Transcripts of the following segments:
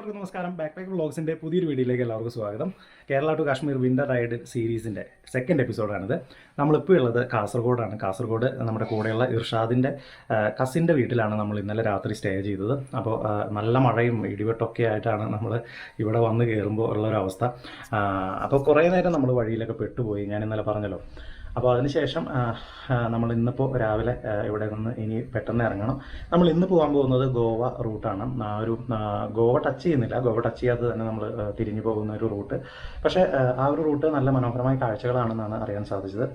എല്ലാവർക്കും നമസ്കാരം. Back pack വ്ളോഗ്സിന്റെ പുതിയൊരു വീഡിയോയിലേക്ക് എല്ലാവർക്കും സ്വാഗതം. Kerala to Kashmir winter ride സീരീസിന്റെ സെക്കൻഡ് എപ്പിസോഡാണിത് നമ്മളിപ്പോൾ ഉള്ളത് കാസർഗോഡാണ്. കാസർഗോഡ് നമ്മുടെ കൂടെയുള്ള ഇർഷാദിന്റെ കസിന്റെ വീട്ടിലാണ് നമ്മൾ ഇന്നലെ രാത്രി സ്റ്റേ ചെയ്തത്. അപ്പോൾ നല്ല മഴയും ഇടിവെട്ടൊക്കെ ആയിട്ടാണ് നമ്മൾ ഇവിടെ വന്ന് കയറുമ്പോൾ ഉള്ളൊരവസ്ഥ. അപ്പോൾ കുറേ നേരം നമ്മൾ വഴിയിലൊക്കെ പെട്ടുപോയി. ഞാൻ ഇന്നലെ പറഞ്ഞല്ലോ അപ്പോൾ അതിനുശേഷം നമ്മൾ ഇന്നിപ്പോൾ രാവിലെ ഇവിടെ നിന്ന് ഇനി പെട്ടെന്ന് ഇറങ്ങണം. നമ്മൾ ഇന്ന് പോകാൻ പോകുന്നത് ഗോവ റൂട്ടാണ് ആ ഒരു ഗോവ ടച്ച് ചെയ്യുന്നില്ല. ഗോവ ടച്ച് ചെയ്യാതെ തന്നെ നമ്മൾ തിരിഞ്ഞു പോകുന്ന ഒരു റൂട്ട് പക്ഷേ ആ, ഒരു റൂട്ട് നല്ല മനോഹരമായ കാഴ്ചകളാണെന്നാണ് അറിയാൻ സാധിച്ചത്.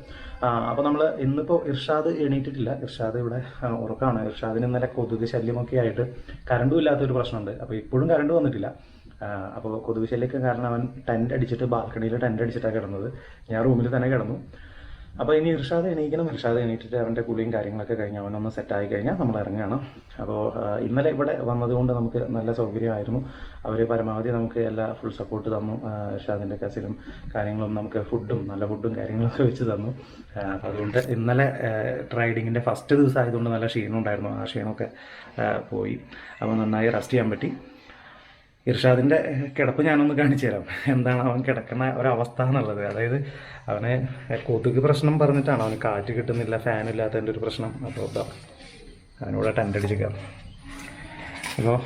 അപ്പോൾ നമ്മൾ ഇന്നിപ്പോൾ ഇർഷാദ് എണീറ്റിട്ടില്ല. ഇർഷാദ് ഇവിടെ ഉറക്കാണ്. ഇർഷാദിന് ഇന്നലെ കൊതുക് ശല്യമൊക്കെ ആയിട്ട് കറണ്ടും ഇല്ലാത്തൊരു പ്രശ്നമുണ്ട്. അപ്പോൾ ഇപ്പോഴും കറണ്ട് വന്നിട്ടില്ല. അപ്പോൾ കൊതുക് ശല്യമൊക്കെ കാരണം അവൻ ടെന്റ് അടിച്ചിട്ട് ബാൽക്കണിയിൽ ടെന്റ് അടിച്ചിട്ടാണ് കിടന്നത്. ഞാൻ റൂമിൽ തന്നെ കിടന്നു. അപ്പോൾ ഇനി ഇർഷാദ് എണീക്കണം. ഇർഷാദ് എണീറ്റിട്ട് അവന്റെ കുളിയും കാര്യങ്ങളൊക്കെ കഴിഞ്ഞ് അവനൊന്ന് സെറ്റായി കഴിഞ്ഞാൽ നമ്മൾ ഇറങ്ങുകയാണ് അപ്പോൾ ഇന്നലെ ഇവിടെ വന്നതുകൊണ്ട് നമുക്ക് നല്ല സൗകര്യമായിരുന്നു. അവർ പരമാവധി നമുക്ക് എല്ലാ ഫുൾ സപ്പോർട്ട് തന്നു. ഇർഷാദിന്റെ കസിലും കാര്യങ്ങളും നമുക്ക് ഫുഡും നല്ല ഫുഡും കാര്യങ്ങളൊക്കെ വെച്ച് തന്നു. അപ്പോൾ അതുകൊണ്ട് ഇന്നലെ റൈഡിങ്ങിന്റെ ഫസ്റ്റ് ദിവസം ആയതുകൊണ്ട് നല്ല ക്ഷീണം ഉണ്ടായിരുന്നു ആ ക്ഷീണമൊക്കെ പോയി. അപ്പോൾ നന്നായി റെസ്റ്റ് ചെയ്യാൻ പറ്റി. ഇർഷാദിന്റെ കിടപ്പ് ഞാനൊന്ന് കാണിച്ചു തരാം. എന്താണ് അവൻ കിടക്കുന്ന ഒരവസ്ഥ എന്നുള്ളത്. അതായത് അവന് കൊതുക് പ്രശ്നം പറഞ്ഞിട്ടാണ് അവന് കാറ്റ് കിട്ടുന്നില്ല ഫാൻ ഇല്ലാത്തതിന്റെ ഒരു പ്രശ്നം. അപ്പോൾ ഇതാ അവനിവിടെ ടെന്റ് അടിച്ച് കയറും അപ്പോൾ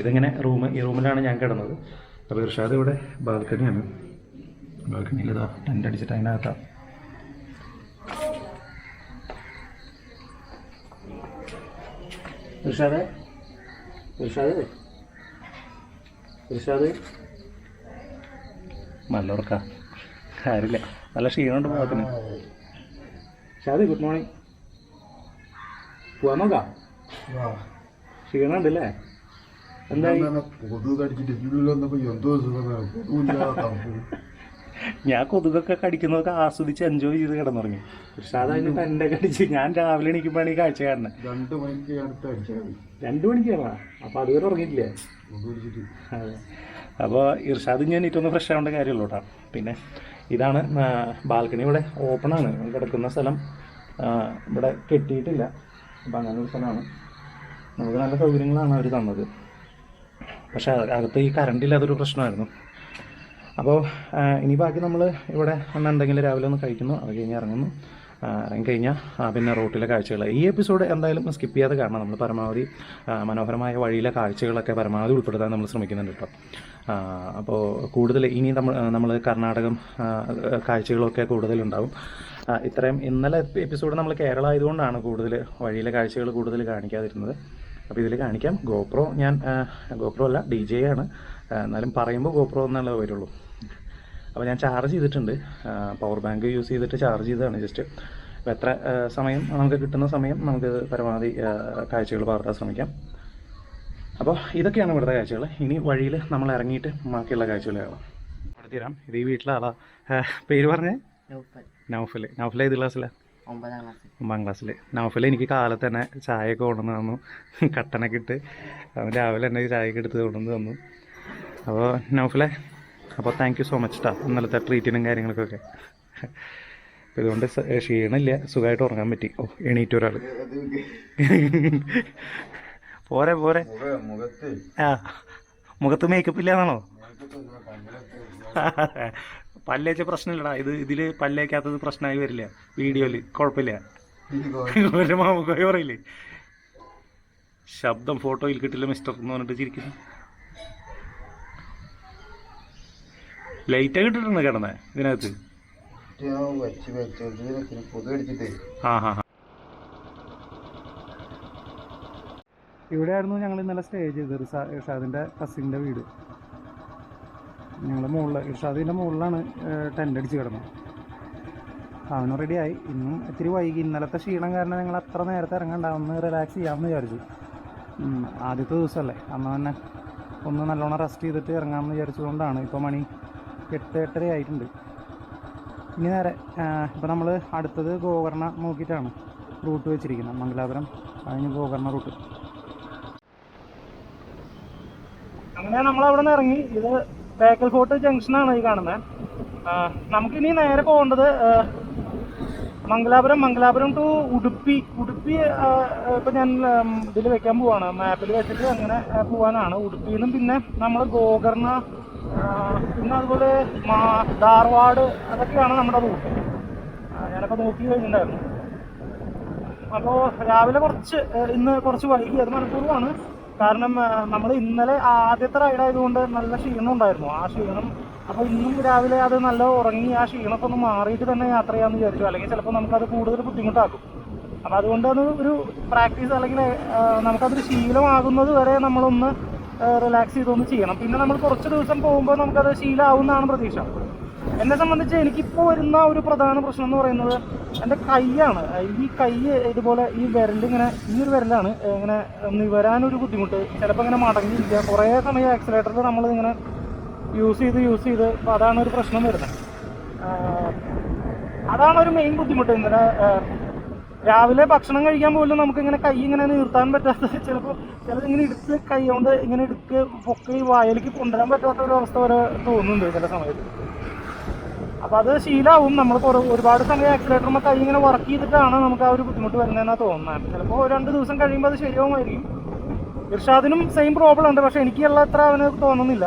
ഇതിങ്ങനെ റൂം ഈ റൂമിലാണ് ഞാൻ കിടന്നത്. അപ്പോൾ ഇർഷാദ് ഇവിടെ ബാൽക്കണിയാണ്. ബാൽക്കണിയിൽ ഇതാ ടെന്റ് അടിച്ചിട്ട് അതിനകത്താണ് ഇർഷാദേ ഇർഷാദേ. ഇർഷാദ് നല്ല ഉറക്ക കാര്യമില്ല നല്ല ക്ഷീണമുണ്ട് പോകത്തിന് ഷാദ് ഗുഡ് മോർണിംഗ് പോവാൻ നോക്കാം? ക്ഷീണമുണ്ട് അല്ലേ എന്താ കൊതുക് കടിച്ചിട്ട് എന്തോ സുഖം ഞാൻ കൊതുകൊക്കെ കടിക്കുന്നതൊക്കെ ആസ്വദിച്ച് എൻജോയ് ചെയ്ത് കിടന്നുറങ്ങി. പക്ഷെ അതായത് ടെന്റെ കടിച്ച് ഞാൻ രാവിലെ എണീക്കുമ്പോഴാണ് ഈ കാഴ്ച കാണുന്നത്. രണ്ട് മണിക്ക് അടുത്ത് മണിക്ക് രണ്ടു മണിക്കാണോ അപ്പോൾ അതുവരെ ഉറങ്ങിയില്ലേ അതെ. അപ്പോൾ ഇർഷാദ് ഞാൻ ഏറ്റവും ഫ്രഷ് ആവേണ്ട കാര്യമുള്ളൂ കേട്ടോ. പിന്നെ ഇതാണ് ബാൽക്കണി ഇവിടെ ഓപ്പൺ ഓപ്പണാണ് കിടക്കുന്ന സ്ഥലം ഇവിടെ കെട്ടിയിട്ടില്ല. അപ്പം അങ്ങനെ ഒരു സ്ഥലമാണ്. നമുക്ക് നല്ല സൗകര്യങ്ങളാണ് അവർ തന്നത്. പക്ഷേ അക- അകത്ത് ഈ കറണ്ട് ഇല്ലാത്തൊരു പ്രശ്നമായിരുന്നു. അപ്പോൾ ഇനി ബാക്കി നമ്മൾ ഇവിടെ ഒന്ന് എന്തെങ്കിലും രാവിലെ ഒന്ന് കഴിക്കുന്നു അത് കഴിഞ്ഞ് ഇറങ്ങുന്നു. ഇറങ്ങി കഴിഞ്ഞാൽ പിന്നെ റോട്ടിലെ കാഴ്ചകൾ ഈ എപ്പിസോഡ് എന്തായാലും സ്കിപ്പ് ചെയ്യാതെ കാണണം. നമ്മൾ പരമാവധി മനോഹരമായ വഴിയിലെ കാഴ്ചകളൊക്കെ പരമാവധി ഉൾപ്പെടുത്താൻ നമ്മൾ ശ്രമിക്കുന്നുണ്ട് കേട്ടോ. അപ്പോൾ കൂടുതൽ ഇനി നമ്മൾ നമ്മൾ കർണാടകം കാഴ്ചകളൊക്കെ കൂടുതലുണ്ടാവും. ഇത്രയും ഇന്നലെ എപ്പിസോഡ് നമ്മൾ കേരള ആയതുകൊണ്ടാണ് കൂടുതൽ വഴിയിലെ കാഴ്ചകൾ കൂടുതൽ കാണിക്കാതിരുന്നത്. അപ്പോൾ ഇതിൽ കാണിക്കാം. ഗോപ്രോ ഞാൻ ഗോപ്രോ അല്ല ഡി ജെ ആണ്. എന്നാലും പറയുമ്പോൾ ഗോപ്രോ എന്നുള്ളത് വരുള്ളൂ. അപ്പോൾ ഞാൻ ചാർജ് ചെയ്തിട്ടുണ്ട്. പവർ ബാങ്ക് യൂസ് ചെയ്തിട്ട് ചാർജ് ചെയ്തതാണ് ജസ്റ്റ് അപ്പോൾ എത്ര സമയം നമുക്ക് കിട്ടുന്ന സമയം നമുക്ക് പരമാവധി കാഴ്ചകൾ പകർത്താൻ ശ്രമിക്കാം. അപ്പോൾ ഇതൊക്കെയാണ് ഇവിടുത്തെ കാഴ്ചകൾ ഇനി വഴിയിൽ നമ്മൾ ഇറങ്ങിയിട്ട് ബാക്കിയുള്ള കാഴ്ചകൾ കാണാം. അടുത്ത് തരാം. ഇത് ഈ വീട്ടിലെ ആളാ. പേര് പറഞ്ഞേ? നൗഫൽ. നൗഫൽ നൗഫൽ ഏത് ക്ലാസ്സിലാണ് ഒമ്പതാം ക്ലാസ്സിൽ നൗഫൽ എനിക്ക് കാലത്ത് തന്നെ ചായയൊക്കെ കൊണ്ടുവന്ന് തന്നു. കട്ടനൊക്കെ ഇട്ട്. രാവിലെ തന്നെ ചായയൊക്കെ എടുത്ത് കൊണ്ടുവന്ന് തന്നു. അപ്പോൾ നൗഫിലെ അപ്പോൾ താങ്ക് യു സോ മച്ച് ടാ ഇന്നലത്തെ ട്രീറ്റിനും കാര്യങ്ങൾക്കൊക്കെ. ഇതുകൊണ്ട് ക്ഷീണമില്ല സുഖമായിട്ട് ഉറങ്ങാൻ പറ്റി. ഓ എണീറ്റ് ഒരാൾ പോരെ പോരെ. ആ മുഖത്ത് മേക്കപ്പ് ഇല്ലാന്നാണോ? പല്ലേച്ച പ്രശ്നമില്ലടാ ഇത് ഇതിൽ പല്ലേക്കാത്തത് പ്രശ്നമായി വരില്ല. വീഡിയോയിൽ കുഴപ്പമില്ല ഒരു മാമുഖമായി പറയില്ലേ? ശബ്ദം ഫോട്ടോയിൽ കിട്ടില്ല മിസ്റ്റർ എന്ന് പറഞ്ഞിട്ട് ചിരിക്കുന്നു. ലൈറ്റ് കിട്ടിട്ടുണ്ട് കിടന്ന ഇതിനകത്ത്? ഇവിടെയായിരുന്നു ഞങ്ങൾ ഇന്നലെ സ്റ്റേ ചെയ്തത് ഇർഷാ- ഇർഷാദിന്റെ കസിന്റെ വീട്. ഞങ്ങൾ മുകളിൽ ഇർഷാദിന്റെ മുകളിലാണ് ടെന്റ് അടിച്ച് കിടന്നത്. അവനും റെഡിയായി ഇന്നും ഇത്തിരി വൈകി. ഇന്നലത്തെ ക്ഷീണം കാരണം ഞങ്ങൾ അത്ര നേരത്തെ ഇറങ്ങണ്ട. ഒന്ന് റിലാക്സ് ചെയ്യാമെന്ന് വിചാരിച്ചു. ആദ്യത്തെ ദിവസമല്ലേ അന്ന് തന്നെ ഒന്ന് നല്ലോണം റെസ്റ്റ് ചെയ്തിട്ട് ഇറങ്ങാമെന്ന് വിചാരിച്ചതുകൊണ്ടാണ് ഇപ്പോൾ മണി എട്ട് ആയിട്ടുണ്ട്. ഇനി നേരെ ഇപ്പോൾ നമ്മൾ അടുത്തത് ഗോകർണ നോക്കിയിട്ടാണ് റൂട്ട് വെച്ചിരിക്കുന്നത്. മംഗലാപുരം അതിന് ഗോകർണ റൂട്ട്. അങ്ങനെ നമ്മൾ അവിടെ നിന്ന് ഇറങ്ങി. ഇത് ബേക്കൽ ഫോർട്ട് ജംഗ്ഷനാണ് ഈ കാണുന്നത് നമുക്കിനി നേരെ പോകേണ്ടത് മംഗലാപുരം മംഗലാപുരം ടു ഉടുപ്പി. ഉടുപ്പി ഇപ്പൊ ഞാൻ ഇതിൽ വെക്കാൻ പോവാണ്. മാപ്പിൽ വെച്ചിട്ട് അങ്ങനെ പോവാനാണ്. ഉടുപ്പിയിൽ നിന്നും പിന്നെ നമ്മൾ ഗോകർണ പിന്നെ അതുപോലെ ധാർവാഡ് അതൊക്കെയാണ് നമ്മുടെ റൂട്ട്. ഞാനൊക്കെ നോക്കി കഴിഞ്ഞിട്ടുണ്ടായിരുന്നു. അപ്പോൾ രാവിലെ കുറച്ച് ഇന്ന് കുറച്ച് വൈകി അത് മനഃപൂർവമാണ് കാരണം നമ്മൾ ഇന്നലെ ആദ്യത്തെ റൈഡ് ആയതുകൊണ്ട് നല്ല ക്ഷീണം ഉണ്ടായിരുന്നു. ആ ക്ഷീണം അപ്പോൾ ഇന്നും രാവിലെ അത് നല്ല ഉറങ്ങി ആ ക്ഷീണമൊക്കെ ഒന്ന് മാറിയിട്ട് തന്നെ യാത്ര ചെയ്യാമെന്ന് വിചാരിച്ചു. അല്ലെങ്കിൽ ചിലപ്പോൾ നമുക്കത് കൂടുതൽ ബുദ്ധിമുട്ടാക്കും. അപ്പോൾ അതുകൊണ്ട് അത് ഒരു പ്രാക്ടീസ് അല്ലെങ്കിൽ നമുക്കതൊരു ശീലമാകുന്നത് വരെ നമ്മളൊന്ന് റിലാക്സ് ചെയ്തൊന്ന് ചെയ്യണം. പിന്നെ നമ്മൾ കുറച്ച് ദിവസം പോകുമ്പോൾ നമുക്കത് എന്നാണ് പ്രതീക്ഷ. എന്നെ സംബന്ധിച്ച് എനിക്കിപ്പോൾ വരുന്ന ഒരു പ്രധാന പ്രശ്നം എന്ന് പറയുന്നത് എന്റെ കൈയാണ്. ഈ കൈ ഇതുപോലെ ഈ വിരലിങ്ങനെ ഈ ഒരു വിരലാണ് ഇങ്ങനെ നിവരാനൊരു ബുദ്ധിമുട്ട്. ചിലപ്പോൾ ഇങ്ങനെ മടങ്ങിയിരിക്കുക. കുറേ സമയം ആക്സിലേറ്ററിൽ നമ്മൾ ഇങ്ങനെ യൂസ് ചെയ്ത് യൂസ് ചെയ്ത് അതാണ് ഒരു പ്രശ്നം വരുന്നത്. അതാണ് ഒരു മെയിൻ ബുദ്ധിമുട്ട്. ആഹ് രാവിലെ ഭക്ഷണം കഴിക്കാൻ പോലും നമുക്ക് ഇങ്ങനെ കൈ ഇങ്ങനെ നിർത്താൻ പറ്റാത്ത ചിലപ്പോൾ ചിലത് ഇങ്ങനെ എടുത്ത് കൈ കൊണ്ട് ഇങ്ങനെ എടുത്ത് പൊക്കി വായലേക്ക് കൊണ്ടുവരാൻ പറ്റാത്ത ഒരു അവസ്ഥ വരെ തോന്നുന്നുണ്ട് ചില സമയത്ത്. അപ്പോൾ അത് ശീലാവും. നമ്മൾ ഒരുപാട് സമയം ആക്സിലേറ്ററുമ്പോൾ കൈ ഇങ്ങനെ വർക്ക് ചെയ്തിട്ടാണ് നമുക്ക് ആ ഒരു ബുദ്ധിമുട്ട് വരുന്നതെന്നാണ് തോന്നുന്നത്. ചിലപ്പോൾ രണ്ട് ദിവസം കഴിയുമ്പോൾ അത് ശരിയാവുമായിരിക്കും. ഇർഷാദിനും സെയിം പ്രോബ്ലം ഉണ്ട്. പക്ഷേ എനിക്കുള്ള അത്ര അവന് തോന്നുന്നില്ല.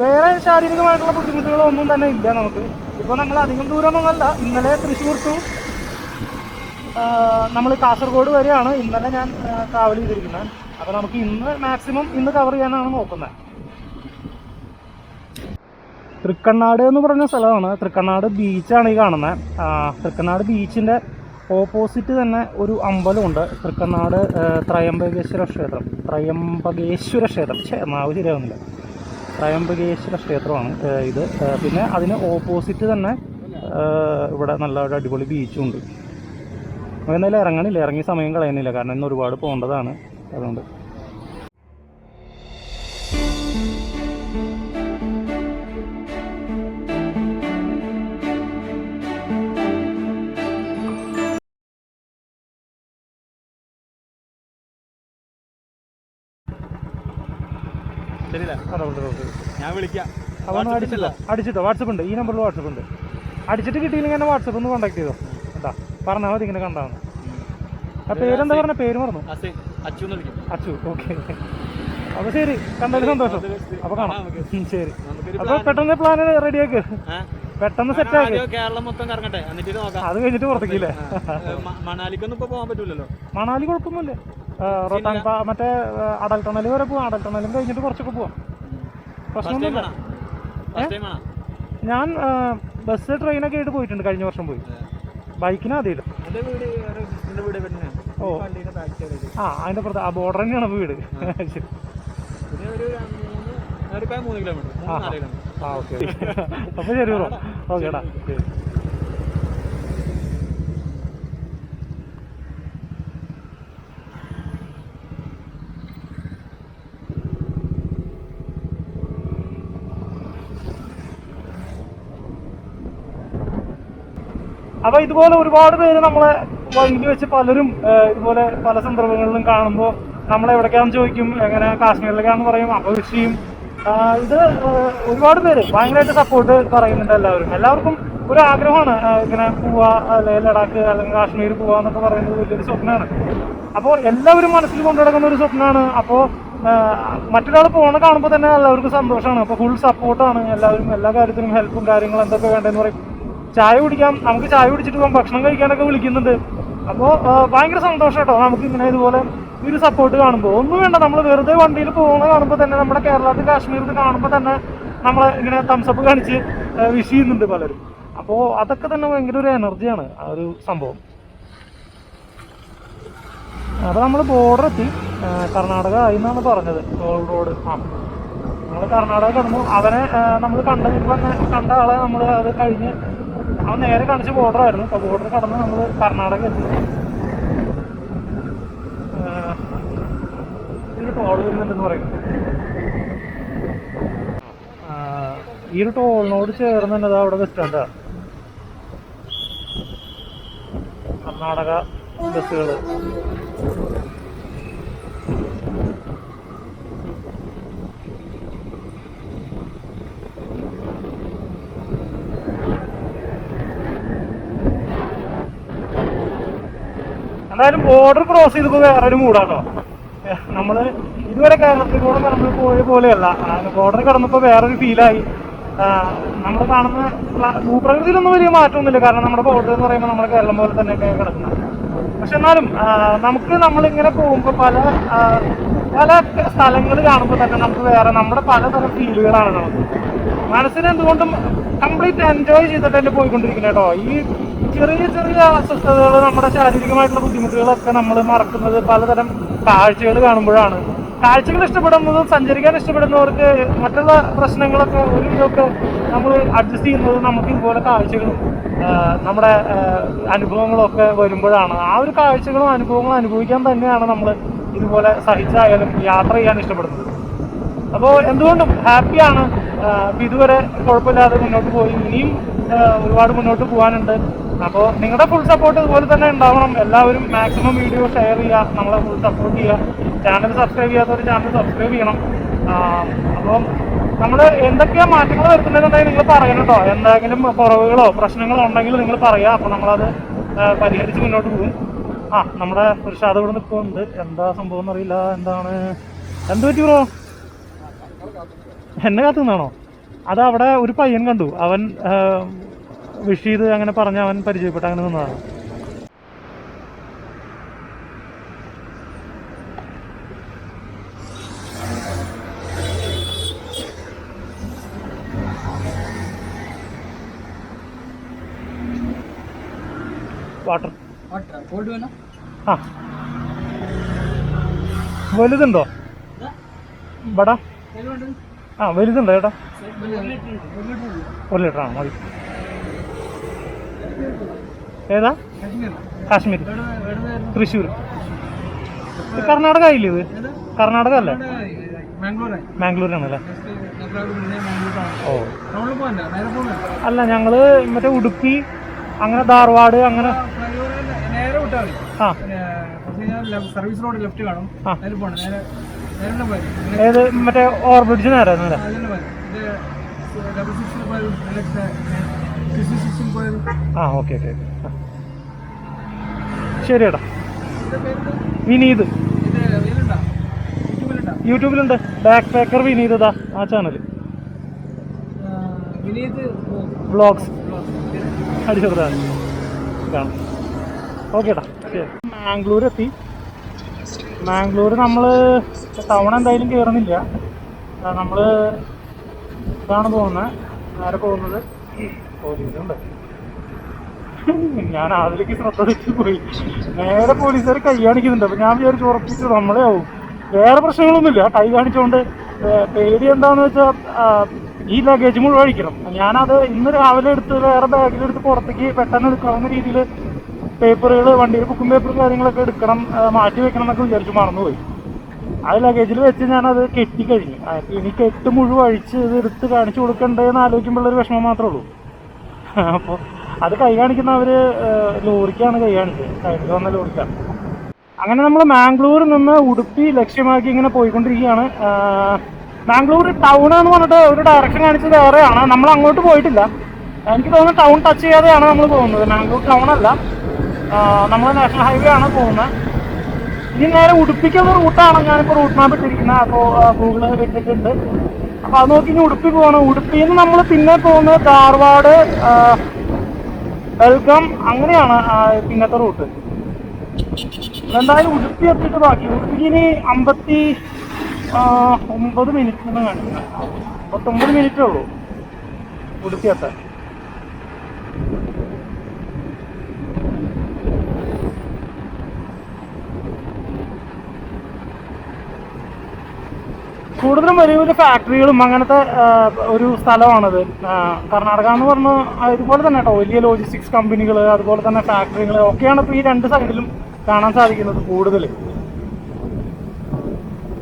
വേറെ ശാരീരികമായിട്ടുള്ള ബുദ്ധിമുട്ടുകളൊന്നും തന്നെ ഇല്ല നമുക്ക്. ഇപ്പോൾ നമ്മൾ അധികം ദൂരമൊന്നുമല്ല ഇന്നലെ തൃശ്ശൂർ ടു നമ്മൾ കാസർഗോഡ് വരെയാണ് ഇന്നലെ ഞാൻ ട്രാവൽ ചെയ്തിരിക്കുന്നത്. അപ്പോൾ നമുക്ക് ഇന്ന് മാക്സിമം ഇന്ന് കവർ ചെയ്യാനാണ് നോക്കുന്നത്. തൃക്കണ്ണാട് എന്ന് പറഞ്ഞ സ്ഥലമാണ്. തൃക്കണ്ണാട് ബീച്ചാണ് ഈ കാണുന്നത് തൃക്കണ്ണാട് ബീച്ചിന്റെ ഓപ്പോസിറ്റ് തന്നെ ഒരു അമ്പലമുണ്ട്. തൃക്കണ്ണാട് ത്രയംബകേശ്വര ക്ഷേത്രം. ത്രയംബകേശ്വര ക്ഷേത്രം. ഛേ നാവ് ശരിയാവുന്നില്ല. ത്രയംബകേശ്വര ക്ഷേത്രമാണ് ഇത്. പിന്നെ അതിന് ഓപ്പോസിറ്റ് തന്നെ ഇവിടെ നല്ല ഒരു അടിപൊളി ബീച്ചും ഉണ്ട്. എന്തായാലും ഇറങ്ങണില്ല. ഇറങ്ങി സമയം കളയുന്നില്ല. കാരണം ഇന്ന് ഒരുപാട് പോകേണ്ടതാണ്. അതുകൊണ്ട്. ഞാൻ വിളിക്കാം. അടിച്ചില്ല അടിച്ചിട്ടോ? വാട്സപ്പ് ഉണ്ട്. ഈ നമ്പറിൽ വാട്സപ്പ് ഉണ്ട്. അടിച്ചിട്ട് കിട്ടിയില്ലെങ്കിൽ എന്നെ വാട്സപ്പ് ഒന്ന് കോൺടാക്ട് ചെയ്തോ. കേട്ടാ പറഞ്ഞാൽ മതി ഇങ്ങനെ കണ്ടാണ് ആ പേരെന്താ പറഞ്ഞ? പേര് മറന്നു. അച്ചു ഓക്കെ. അപ്പൊ ശരി കണ്ടതിൽ സന്തോഷം. അപ്പൊ കാണാം. ശരി. അപ്പൊ പെട്ടെന്ന് പ്ലാൻ റെഡി ആക്ക്. പെട്ടെന്ന് സെറ്റ് ആക്കി. കേരളം മൊത്തം കറങ്ങട്ടെ. എന്നിട്ട് നോക്കാം. അത് കഴിഞ്ഞിട്ട് പുറത്തേക്കില്ലേ മണാലിക്കൊന്നും ഇപ്പൊ പോകാൻ പറ്റൂലല്ലോ? മണാലി കുഴപ്പമൊന്നുമില്ല. പാ- മറ്റേ അടൽ ടണൽ വരെ പോവാം. അടൽ ടണലും കഴിഞ്ഞിട്ട് കുറച്ചൊക്കെ പോവാം. പ്രശ്നമൊന്നുമില്ല. ഞാൻ ബസ് ട്രെയിനൊക്കെ ആയിട്ട് പോയിട്ടുണ്ട്. കഴിഞ്ഞ വർഷം പോയി. ബൈക്കിന് ഓ. ആ അതിന്റെ ആ ബോർഡർ തന്നെയാണ് വീട്. ശരി. ആ. ഓക്കെ. അപ്പൊ ശരി ബ്രോ ഓക്കെ ശരി അപ്പൊ ഇതുപോലെ ഒരുപാട് പേര് നമ്മളെ വഴിയിൽ വെച്ച് പലരും ഇതുപോലെ പല സന്ദർഭങ്ങളിലും കാണുമ്പോൾ നമ്മളെ എവിടേക്കാന്ന് ചോദിക്കും എങ്ങനെ കാശ്മീരിലേക്കാന്ന് പറയും അപ്പൊ വിഷയം ഇത് ഒരുപാട് പേര് ഭയങ്കരമായിട്ട് സപ്പോർട്ട് പറയുന്നുണ്ട് എല്ലാവരും. എല്ലാവർക്കും ഒരു ആഗ്രഹമാണ് ഇങ്ങനെ പോവാ അല്ലെങ്കിൽ ലഡാക്ക് അല്ലെങ്കിൽ കാശ്മീർ പോവാ എന്നൊക്കെ പറയുന്നത് വലിയൊരു സ്വപ്നമാണ്. അപ്പോൾ എല്ലാവരും മനസ്സിൽ കൊണ്ടു നടക്കുന്ന ഒരു സ്വപ്നമാണ്. അപ്പോൾ മറ്റൊരാൾ പോണ കാണുമ്പോൾ തന്നെ എല്ലാവർക്കും സന്തോഷമാണ്. അപ്പോൾ ഫുൾ സപ്പോർട്ടാണ് എല്ലാവരും എല്ലാ കാര്യത്തിനും ഹെൽപ്പും കാര്യങ്ങളും എന്തൊക്കെ വേണ്ടതെന്ന് പറയും. ചായ കുടിക്കാം നമുക്ക് ചായ കുടിച്ചിട്ട് പോകാം ഭക്ഷണം കഴിക്കാനൊക്കെ വിളിക്കുന്നുണ്ട്. അപ്പോൾ ഭയങ്കര സന്തോഷം കേട്ടോ. നമുക്ക് ഇങ്ങനെ ഇതുപോലെ ഈ ഒരു സപ്പോർട്ട് കാണുമ്പോൾ ഒന്നും വേണ്ട നമ്മൾ വെറുതെ വണ്ടിയിൽ പോകുന്ന കാണുമ്പോൾ തന്നെ നമ്മുടെ കേരളത്തിൽ കാശ്മീരിൽ കാണുമ്പോൾ തന്നെ നമ്മൾ ഇങ്ങനെ തംസപ്പ് കാണിച്ച് വിഷ് ചെയ്യുന്നുണ്ട് പലരും. അപ്പോൾ അതൊക്കെ തന്നെ ഭയങ്കര ഒരു എനർജിയാണ് ആ ഒരു സംഭവം. അപ്പോൾ നമ്മൾ ബോർഡർ എത്തി. കർണാടക ആയി എന്നാണ് പറഞ്ഞത്. ടോൾ റോഡ് ആ. നമ്മൾ കർണാടക കടന്നു. അവനെ നമ്മൾ കണ്ടതിൽ തന്നെ കണ്ട ആളെ നമ്മൾ അത് കഴിഞ്ഞ് അവൻ നേരെ കാണിച്ച ബോർഡർ ആയിരുന്നു. അപ്പോൾ ബോർഡർ കടന്ന് നമ്മൾ കർണാടക എത്തി. ആ, ഇതിൽ ടോൾ വരുന്നുണ്ടെന്ന് പറയുന്നു ആ, ഈ ഒരു ടോളിനോട് ചേർന്ന് തന്നെ അവിടെ ബസ് സ്റ്റാൻഡാണ് കർണാടക ബസ്സുകൾ എന്തായാലും ബോർഡർ ക്രോസ് ചെയ്തപ്പോൾ വേറൊരു മൂടാട്ടോ. നമ്മൾ ഇതുവരെ കേരളത്തിൽ കൂടെ നമ്മൾ പോയ പോലെയല്ല. ബോർഡർ കടന്നപ്പോൾ വേറൊരു ഫീലായി നമ്മൾ കാണുന്ന ഭൂപ്രകൃതിയിലൊന്നും വലിയ മാറ്റമൊന്നുമില്ല. കാരണം നമ്മുടെ ബോർഡർ എന്ന് പറയുമ്പോൾ നമ്മുടെ കേരളം പോലെ തന്നെയൊക്കെ കിടക്കുന്നത് പക്ഷെ എന്നാലും നമുക്ക് നമ്മളിങ്ങനെ പോകുമ്പോൾ പല പല സ്ഥലങ്ങൾ കാണുമ്പോൾ തന്നെ നമുക്ക് വേറെ നമ്മുടെ പലതരം ഫീലുകളാണ് നമുക്ക്. മനസ്സിന് എന്തുകൊണ്ടും കംപ്ലീറ്റ് എൻജോയ് ചെയ്തിട്ട് തന്നെ പോയിക്കൊണ്ടിരിക്കുന്നത് കേട്ടോ. ഈ ചെറിയ ചെറിയ അസ്വസ്ഥതകൾ നമ്മുടെ ശാരീരികമായിട്ടുള്ള ബുദ്ധിമുട്ടുകളൊക്കെ നമ്മൾ മറക്കുന്നത് പലതരം കാഴ്ചകൾ കാണുമ്പോഴാണ്. കാഴ്ചകൾ ഇഷ്ടപ്പെടുന്നതും സഞ്ചരിക്കാൻ ഇഷ്ടപ്പെടുന്നവർക്ക് മറ്റുള്ള പ്രശ്നങ്ങളൊക്കെ ഒരു ഇതൊക്കെ നമ്മൾ അഡ്ജസ്റ്റ് ചെയ്യുന്നത് നമുക്ക് ഇതുപോലെ കാഴ്ചകളും നമ്മുടെ അനുഭവങ്ങളൊക്കെ വരുമ്പോഴാണ്. ആ ഒരു കാഴ്ചകളും അനുഭവങ്ങളും അനുഭവിക്കാൻ തന്നെയാണ് നമ്മൾ ഇതുപോലെ സഹിച്ചായാലും യാത്ര ചെയ്യാൻ ഇഷ്ടപ്പെടുന്നത്. അപ്പോൾ എന്തുകൊണ്ടും ഹാപ്പിയാണ് ഇതുവരെ കുഴപ്പമില്ലാതെ മുന്നോട്ട് പോയി. ഇനിയും ഒരുപാട് മുന്നോട്ട് പോകാനുണ്ട്. അപ്പോൾ നിങ്ങളുടെ ഫുൾ സപ്പോർട്ട് ഇതുപോലെ തന്നെ ഉണ്ടാവണം. എല്ലാവരും മാക്സിമം വീഡിയോ ഷെയർ ചെയ്യുക നമ്മളെ ഫുൾ സപ്പോർട്ട് ചെയ്യുക. ചാനൽ സബ്സ്ക്രൈബ് ചെയ്യാത്തവർ ചാനൽ സബ്സ്ക്രൈബ് ചെയ്യണം. അപ്പോൾ നമ്മൾ എന്തൊക്കെയാ മാറ്റങ്ങൾ വരുത്തുന്നതെന്നുണ്ടെങ്കിൽ നിങ്ങൾ പറയണം കേട്ടോ. എന്തെങ്കിലും കുറവുകളോ പ്രശ്നങ്ങളോ ഉണ്ടെങ്കിൽ നിങ്ങൾ പറയുക അപ്പോൾ നമ്മളത് പരിഹരിച്ച് മുന്നോട്ട് പോകും. ആ നമ്മുടെ ഒരു ഷാദ ഇവിടെ നിൽക്കുന്നുണ്ട് എന്താ സംഭവം എന്നറിയില്ല. എന്താണ്? എന്ത് പറ്റി ബ്രോ? എന്നെ കാത്തുനിന്നാണോ അത് അവിടെ ഒരു പയ്യൻ കണ്ടു. അവൻ വിഷ് ചെയ്ത് അങ്ങനെ പറഞ്ഞ് അവൻ പരിചയപ്പെട്ട്. അങ്ങനെ നിന്നതാണ്. വാട്ടർ. ആ. വലുതുണ്ടോ? ഇവിടെ ആ വലുതുണ്ട് ചേട്ടാ ഒരു ലിറ്റർ ആണ് മതി. ഏതാ? കാശ്മീർ തൃശ്ശൂർ. കർണാടക ഇല്ലേ ഇത്? കർണാടക അല്ലേ മാംഗ്ലൂരാണ് മാംഗ്ലൂരാണല്ലേ? ഓ. അല്ല ഞങ്ങൾ മറ്റേ ഉടുപ്പി അങ്ങനെ ധാർവാഡ് അങ്ങനെ ആ. സർവീസ് റോഡ് ലെഫ്റ്റ് കാണും. ഏത് മറ്റേ ഓവർബ്രിഡ്ജ് നേരെ നേരെ അതിൽ പോയി ഇത് ഡബിൾ സിക്സിൽ പോയത് സിക്സ് സിക്സിൽ പോയത് ആ ഓക്കെ ഓക്കെ ശരി ഏട്ടാ വിനീത്. യൂട്യൂബിലുണ്ടോ? ബാക്ക് പാക്കർ വിനീത് ഇതാ ആ ചാനൽ വ്ളോഗ്സ് അടിച്ചെടുത്താണ് ഓക്കെ ഏട്ടാ ശരി. മാംഗ്ലൂർ എത്തി മാംഗ്ലൂർ നമ്മൾ ടൗൺ എന്തായാലും കയറുന്നില്ല നമ്മൾ ഇതാണ് പോകുന്നത് നേരെ പോകുന്നത്? പോലീസുണ്ട്. ഞാൻ അതിലേക്ക് ശ്രദ്ധ വെച്ച് പോയി. നേരെ പോലീസുകാർ കൈ കാണിക്കുന്നുണ്ട്. അപ്പം ഞാൻ വിചാരിച്ചു ഉറപ്പിച്ചു. നമ്മളെ ആവും. വേറെ പ്രശ്നങ്ങളൊന്നുമില്ല. കൈ കാണിച്ചുകൊണ്ട് പേടി എന്താന്ന് വെച്ചാൽ ഈ ലഗേജ് മുഴുവൻ അഴിക്കണം. ഞാനത് ഇന്ന് രാവിലെ എടുത്ത് വേറെ ബാഗിലെടുത്ത് പുറത്തേക്ക് പെട്ടെന്ന് എടുക്കാവുന്ന രീതിയിൽ പേപ്പറുകൾ വണ്ടിയിൽ ബുക്കും പേപ്പറും കാര്യങ്ങളൊക്കെ എടുക്കണം മാറ്റി വെക്കണം എന്നൊക്കെ വിചാരിച്ചു മറന്നുപോയി. അത് ലഗേജിൽ വെച്ച് ഞാനത് കെട്ടിക്കഴിഞ്ഞു. ആ, ഇനി കെട്ട് മുഴുവൻ അഴിച്ച് ഇത് എടുത്ത് കാണിച്ചു കൊടുക്കണ്ടേന്ന് ആലോചിക്കുമ്പോൾ ഒരു വിഷമം മാത്രമേ ഉള്ളൂ. അപ്പോൾ അത് കൈ കാണിക്കുന്നവര് അവർ ലോറിക്കാണ് കൈ കാണിച്ചത്. സൈഡിൽ വന്ന ലോറിക്കാണ്. അങ്ങനെ നമ്മൾ മാംഗ്ലൂരിൽ നിന്ന് ഉടുപ്പി ലക്ഷ്യമാക്കി ഇങ്ങനെ പോയിക്കൊണ്ടിരിക്കുകയാണ്. മാംഗ്ലൂർ ടൗൺ എന്ന് പറഞ്ഞിട്ട് ഒരു ഡയറക്ഷൻ കാണിച്ചത് വേറെയാണ്. നമ്മൾ അങ്ങോട്ട് പോയിട്ടില്ല. എനിക്ക് തോന്നുന്നു ടൗൺ ടച്ച് ചെയ്യാതെയാണ് നമ്മൾ പോകുന്നത്. മാംഗ്ലൂർ ടൗൺ അല്ല നമ്മൾ നാഷണൽ ഹൈവേ ആണ് പോകുന്നത് ഇനി നേരെ ഉടുപ്പിക്കുന്ന റൂട്ടാണ് ഞാനിപ്പോൾ റൂട്ട് മാപ്പ് ഇട്ടിരിക്കുന്നത് അപ്പോൾ ഗൂഗിൾ വെച്ചിട്ടുണ്ട്. അപ്പോൾ അത് നോക്കി ഇനി ഉടുപ്പി പോകണം ഉടുപ്പിയിൽ നിന്ന് നമ്മൾ പിന്നെ പോകുന്നത് ധാർവാഡ് ബൽഗം അങ്ങനെയാണ് പിന്നത്തെ റൂട്ട് എന്തായാലും ഉടുപ്പി എത്തിയിട്ട് ബാക്കി. ഉടുപ്പിക്ക് ഇനി അമ്പത്തി ഒമ്പത് മിനിറ്റ് എന്ന് കാണിക്കുന്നത് അമ്പത്തൊമ്പത് മിനിറ്റേ ഉള്ളൂ ഉടുപ്പി എത്താൻ കൂടുതലും വലിയ വലിയ ഫാക്ടറികളും അങ്ങനത്തെ ഒരു സ്ഥലമാണത്. കർണാടക എന്ന് പറഞ്ഞ ഇതുപോലെ തന്നെ കേട്ടോ. വലിയ ലോജിസ്റ്റിക്സ് കമ്പനികൾ അതുപോലെ തന്നെ ഫാക്ടറികൾ ഒക്കെയാണ് ഇപ്പോൾ ഈ രണ്ട് സൈഡിലും കാണാൻ സാധിക്കുന്നത് കൂടുതൽ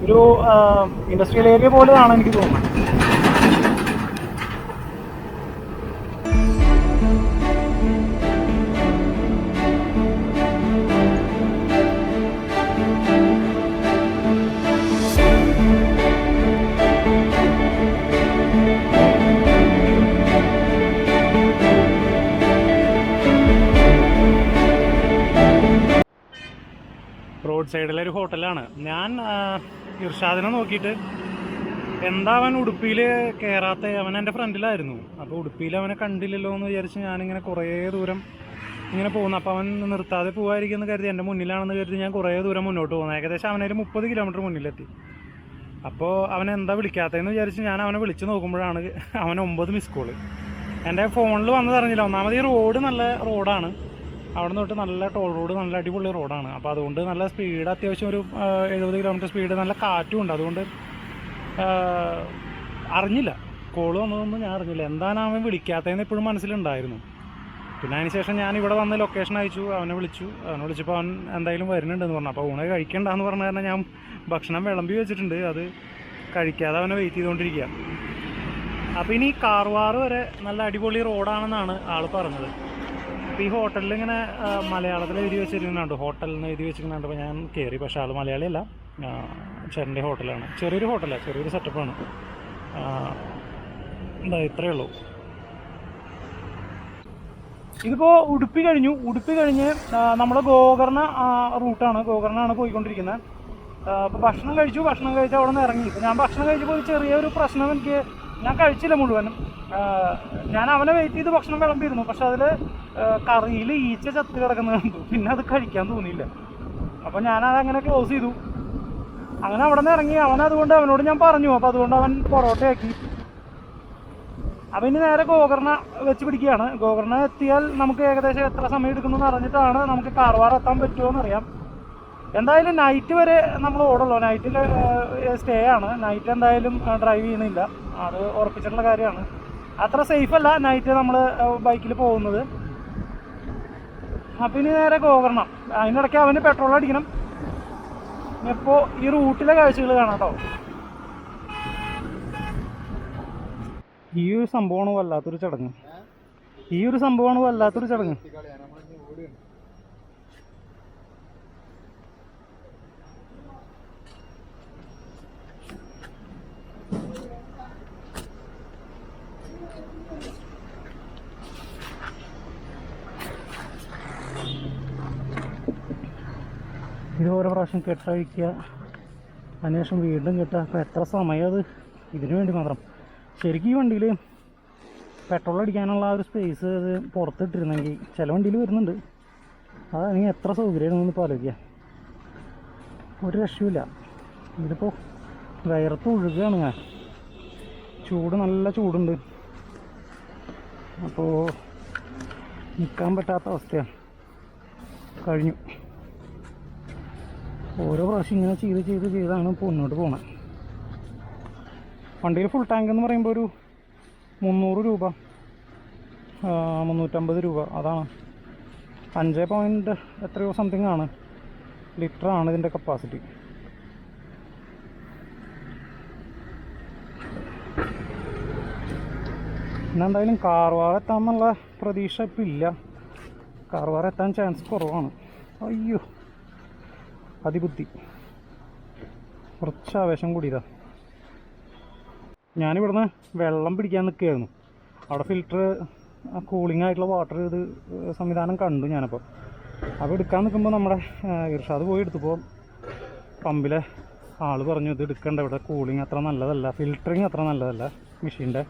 ഒരു ഇൻഡസ്ട്രിയൽ ഏരിയ പോലെയാണ് എനിക്ക് തോന്നുന്നത്. സൈഡിലെ ഒരു ഹോട്ടലാണ്. ഞാൻ ഇർഷാദിനെ നോക്കിയിട്ട് എന്താ അവൻ ഉടുപ്പിയിൽ കയറാത്ത അവൻ എന്റെ ഫ്രണ്ടിലായിരുന്നു. അപ്പോൾ ഉടുപ്പിയിൽ അവനെ കണ്ടില്ലല്ലോ എന്ന് വിചാരിച്ച് ഞാനിങ്ങനെ കുറേ ദൂരം ഇങ്ങനെ പോകുന്നു. അപ്പോൾ അവൻ നിർത്താതെ പോകുമായിരിക്കും എന്ന് കരുതി എന്റെ മുന്നിലാണെന്ന് കരുതി ഞാൻ കുറേ ദൂരം മുന്നോട്ട് പോകുന്നു. ഏകദേശം അവനൊരു മുപ്പത് കിലോമീറ്റർ മുന്നിലെത്തി. അപ്പോൾ അവൻ എന്താ വിളിക്കാത്തതെന്ന് വിചാരിച്ച് ഞാൻ അവനെ വിളിച്ച് നോക്കുമ്പോഴാണ് അവൻ ഒമ്പത് മിസ് കോൾ എന്റെ ഫോണിൽ വന്നതറിഞ്ഞില്ല ഒന്നാമത് ഈ റോഡ് നല്ല റോഡാണ് അവിടെ തൊട്ട് നല്ല ടോൾ റോഡ് നല്ല അടിപൊളി റോഡാണ് അപ്പോൾ അതുകൊണ്ട് നല്ല സ്പീഡ് അത്യാവശ്യം ഒരു എഴുപത് കിലോമീറ്റർ സ്പീഡ് നല്ല കാറ്റും ഉണ്ട്. അതുകൊണ്ട് അറിഞ്ഞില്ല. കോൾ വന്നതൊന്നും ഞാൻ അറിഞ്ഞില്ല. എന്താണ് അവൻ വിളിക്കാത്തതെന്ന് ഇപ്പോഴും മനസ്സിലുണ്ടായിരുന്നു. പിന്നെ അതിന് ശേഷം ഞാൻ ഇവിടെ വന്ന് ലൊക്കേഷൻ അയച്ചു അവനെ വിളിച്ചു. അവനെ വിളിച്ചപ്പോൾ അവൻ എന്തായാലും വരുന്നുണ്ടെന്ന് പറഞ്ഞു. അപ്പോൾ ഊണ് കഴിക്കണ്ടെന്ന് പറഞ്ഞ കാരണം ഞാൻ ഭക്ഷണം വിളമ്പി വെച്ചിട്ടുണ്ട്. അത് കഴിക്കാതെ അവനെ വെയിറ്റ് ചെയ്തുകൊണ്ടിരിക്കുക അപ്പോൾ ഇനി കാർവാർ വരെ നല്ല അടിപൊളി റോഡാണെന്നാണ് ആൾ പറഞ്ഞത്. ഈ ഹോട്ടലിൽ ഇങ്ങനെ മലയാളത്തിൽ എഴുതി വെച്ചിരിക്കുന്നുണ്ട്. ഹോട്ടലിൽ നിന്ന് എഴുതി വെച്ചിരിക്കുന്നുണ്ട്. അപ്പോൾ ഞാൻ കയറി പക്ഷേ ആൾ മലയാളിയല്ല. ചേട്ടന്റെ ഹോട്ടലാണ്. ചെറിയൊരു ഹോട്ടലാണ് ചെറിയൊരു സെറ്റപ്പാണ്. എന്താ ഇത്രയേ ഉള്ളൂ. ഇതിപ്പോൾ ഉടുപ്പി കഴിഞ്ഞു. ഉടുപ്പി കഴിഞ്ഞ് നമ്മൾ ഗോകർണ റൂട്ടാണ്. ഗോകർണാണ് പോയിക്കൊണ്ടിരിക്കുന്നത് അപ്പോൾ ഭക്ഷണം കഴിച്ചു. ഭക്ഷണം കഴിച്ച് അവിടെ നിന്ന് ഇറങ്ങി. ഞാൻ ഭക്ഷണം കഴിച്ചപ്പോൾ ചെറിയൊരു പ്രശ്നം എനിക്ക് ഞാൻ കഴിച്ചില്ല മുഴുവനും. ഞാൻ അവനെ വെയിറ്റ് ചെയ്ത് ഭക്ഷണം വിളമ്പിയിരുന്നു. പക്ഷെ അതിൽ കറിയിൽ ഈച്ച ചത്ത് കിടക്കുന്നത് കണ്ടു. പിന്നെ അത് കഴിക്കാൻ തോന്നിയില്ല. അപ്പോൾ ഞാനത് അങ്ങനെ ക്ലോസ് ചെയ്തു. അങ്ങനെ അവിടെ നിന്ന് ഇറങ്ങി. അവൻ അതുകൊണ്ട് അവനോട് ഞാൻ പറഞ്ഞു. അപ്പോൾ അതുകൊണ്ട് അവൻ പൊറോട്ടയാക്കി അപ്പം ഇനി നേരെ ഗോകർണ വെച്ച് പിടിക്കുകയാണ്. ഗോകർണ എത്തിയാൽ നമുക്ക് ഏകദേശം എത്ര സമയം എടുക്കുന്നു എന്ന് അറിഞ്ഞിട്ടാണ് നമുക്ക് കാർവാർ എത്താൻ പറ്റുമോ എന്നറിയാം. എന്തായാലും നൈറ്റ് വരെ നമ്മൾ ഓടുള്ളൂ. നൈറ്റിൽ സ്റ്റേ ആണ്. നൈറ്റ് എന്തായാലും ഡ്രൈവ് ചെയ്യുന്നില്ല. അത് ഉറപ്പിച്ചിട്ടുള്ള കാര്യമാണ്. അത്ര സേഫ് അല്ല. നൈറ്റ് നമ്മൾ ബൈക്കിൽ പോകുന്നത്. അപ്പം ഇനി നേരെ ഗോകർണം. അതിനിടയ്ക്ക് അവന് പെട്രോൾ അടിക്കണം. ഇപ്പോൾ ഈ റൂട്ടിലെ കാഴ്ചകൾ കാണാം കേട്ടോ ഈ ഒരു സംഭവമാണ് വല്ലാത്തൊരു ചടങ്ങ്. ഈ ഒരു സംഭവമാണ് വല്ലാത്തൊരു ചടങ്ങ് ഇത് ഓരോ പ്രാവശ്യം കെട്ടഴിക്കുക അതിനുശേഷം വീണ്ടും കെട്ടുക. അപ്പോൾ എത്ര സമയം അത്? ഇതിനു വേണ്ടി മാത്രം. ശരിക്കും ഈ വണ്ടിയിൽ പെട്രോൾ അടിക്കാനുള്ള ആ ഒരു സ്പേസ് അത് പുറത്തിട്ടിരുന്നെങ്കിൽ ചില വണ്ടിയിൽ വരുന്നുണ്ട്. അതാണെങ്കിൽ എത്ര സൗകര്യമാണെന്ന് ഇപ്പോൾ ആലോചിക്കുക. ഒരു രക്ഷയില്ല ഇതിപ്പോൾ വയറത്ത് ഒഴുകുകയാണ് ഞാൻ. ചൂട് നല്ല ചൂടുണ്ട്. അപ്പോൾ നിൽക്കാൻ പറ്റാത്ത അവസ്ഥയാണ്. കഴിഞ്ഞു. ഓരോ പ്രാവശ്യം ഇങ്ങനെ ചെയ്ത് ചെയ്ത് ചെയ്താണ് മുന്നോട്ട് പോകുന്നത് വണ്ടിയിൽ ഫുൾ ടാങ്ക് എന്ന് പറയുമ്പോൾ ഒരു മുന്നൂറ് രൂപ മുന്നൂറ്റമ്പത് രൂപ. അതാണ്. അഞ്ച് പോയിന്റ് എത്രയോ സംതിങ് ആണ്. ലിറ്റർ ആണ് ഇതിന്റെ കപ്പാസിറ്റി പിന്നെ എന്തായാലും കാർവാർ എത്താമെന്നുള്ള പ്രതീക്ഷ ഇപ്പം ഇല്ല. കാർവാർ എത്താൻ ചാൻസ് കുറവാണ്. അയ്യോ. അതിബുദ്ധി. കുറച്ച് ആവേശം കൂടിയതാ. ഞാനിവിടുന്ന് വെള്ളം പിടിക്കാൻ നിൽക്കുകയായിരുന്നു. അവിടെ ഫിൽറ്റർ കൂളിംഗ് ആയിട്ടുള്ള വാട്ടർ ഇത് സംവിധാനം കണ്ടു ഞാനപ്പോൾ അപ്പോൾ എടുക്കാൻ നിൽക്കുമ്പോൾ നമ്മുടെ ഇർഷാദ് പോയി എടുത്തപ്പോൾ പമ്പിലെ ആൾ പറഞ്ഞു ഇത് എടുക്കേണ്ട ഇവിടെ കൂളിംഗ് അത്ര നല്ലതല്ല ഫിൽറ്ററിങ് അത്ര നല്ലതല്ല മെഷീന്റെ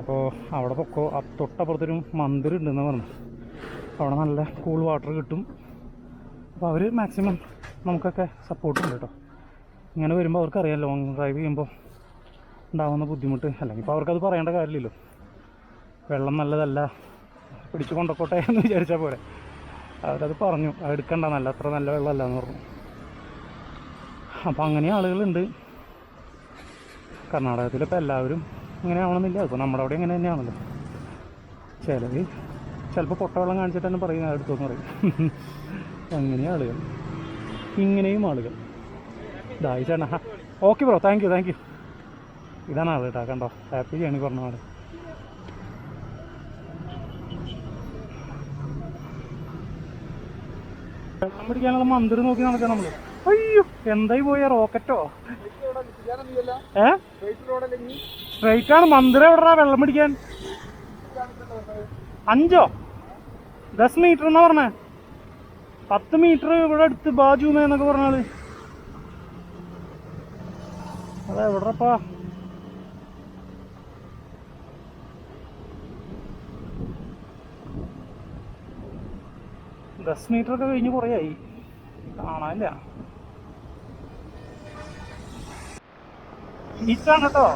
അപ്പോൾ അവിടെ പൊക്കോ തൊട്ടപ്പുറത്തൊരു മന്ദിരം ഉണ്ടെന്ന് പറഞ്ഞു. അവിടെ നല്ല കൂൾ വാട്ടർ കിട്ടും. അപ്പോൾ അവർ മാക്സിമം നമുക്കൊക്കെ സപ്പോർട്ടുണ്ട് കേട്ടോ ഇങ്ങനെ വരുമ്പോൾ അവർക്കറിയാം ലോങ് ഡ്രൈവ് ചെയ്യുമ്പോൾ ഉണ്ടാകുന്ന ബുദ്ധിമുട്ട്. അല്ലെങ്കിൽ ഇപ്പോൾ അവർക്കത് പറയേണ്ട കാര്യമില്ലല്ലോ. വെള്ളം നല്ലതല്ല പിടിച്ചു കൊണ്ടുപോട്ടെ എന്ന് വിചാരിച്ചാൽ പോരെ. അവരത് പറഞ്ഞു എടുക്കണ്ട നല്ല അത്ര നല്ല വെള്ളമല്ല എന്ന് പറഞ്ഞു. അപ്പം അങ്ങനെ ആളുകളുണ്ട്. കർണാടകത്തിലിപ്പോൾ എല്ലാവരും ഇങ്ങനെ ആവണമെന്നില്ല അപ്പോൾ നമ്മുടെ അവിടെ ഇങ്ങനെ തന്നെയാണല്ലോ. ചിലർ ചിലപ്പോൾ പൊട്ടവെള്ളം കാണിച്ചിട്ട് തന്നെ പറയും അടുത്തു പറയും. അങ്ങനെ ആളുകൾ. ഇങ്ങനെയും ആളുകൾ. ചേട്ടാ okay bro thank you thank you ഇതാണ് ആൾ കേട്ടോ കണ്ടോ? ഹാപ്പി ചെയ്യണി പറഞ്ഞ ആൾ. വെള്ളം പിടിക്കാനുള്ള മന്ദിരം നോക്കി നടക്കാം നമ്മൾ. അയ്യോ എന്തായി പോയ റോക്കറ്റോ സ്ട്രൈറ്റ് ആണ്. മന്ദിരം എവിടാ വെള്ളം പിടിക്കാൻ? അഞ്ചോ? ദസ് മീറ്റർ എന്നാ പറഞ്ഞേ. പത്ത് മീറ്റർ ഇവിടെ അടുത്ത് ബാജുമേ എന്നൊക്കെ പറഞ്ഞാൽ. അതെ എവിടെപ്പാ? ദസ് മീറ്റർ ഒക്കെ കഴിഞ്ഞ് കുറേയായി കാണാനില്ല. ബീച്ചാണ് കേട്ടോ.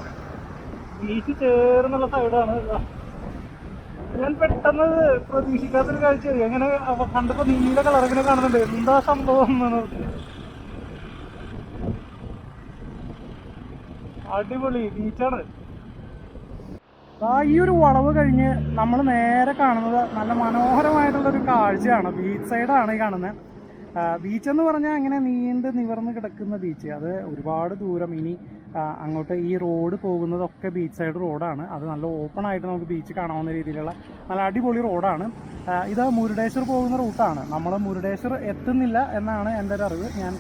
ബീച്ച് ചേർന്നുള്ള സൈഡാണ് ഞാൻ പെട്ടെന്ന് പ്രതീക്ഷിക്കാത്തൊരു കാഴ്ച എങ്ങനെ അവ കണ്ടപ്പോ നീല കളറങ്ങനെ കാണുന്നുണ്ട്. എന്താ സംഭവം അടിപൊളി ബീച്ചാണ് ആ ഈ ഒരു വളവ് കഴിഞ്ഞ് നമ്മൾ നേരെ കാണുന്നത് നല്ല മനോഹരമായിട്ടുള്ള ഒരു കാഴ്ചയാണ് ബീച്ച് സൈഡാണ് ഈ കാണുന്നത് ബീച്ച് എന്ന് പറഞ്ഞാൽ അങ്ങനെ നീണ്ട് നിവർന്ന് കിടക്കുന്ന ബീച്ച് അത് ഒരുപാട് ദൂരം. ഇനി അങ്ങോട്ട് ഈ റോഡ് പോകുന്നതൊക്കെ ബീച്ച് സൈഡ് റോഡാണ്. അത് നല്ല ഓപ്പൺ ആയിട്ട് നമുക്ക് ബീച്ച് കാണാവുന്ന രീതിയിലുള്ള നല്ല അടിപൊളി റോഡാണ്. ഇത് മുരുടേശ്വർ പോകുന്ന റൂട്ടാണ് നമ്മൾ മുരുടേശ്വർ എത്തുന്നില്ല എന്നാണ് എന്റെ ഒരു അറിവ്. ഞാൻ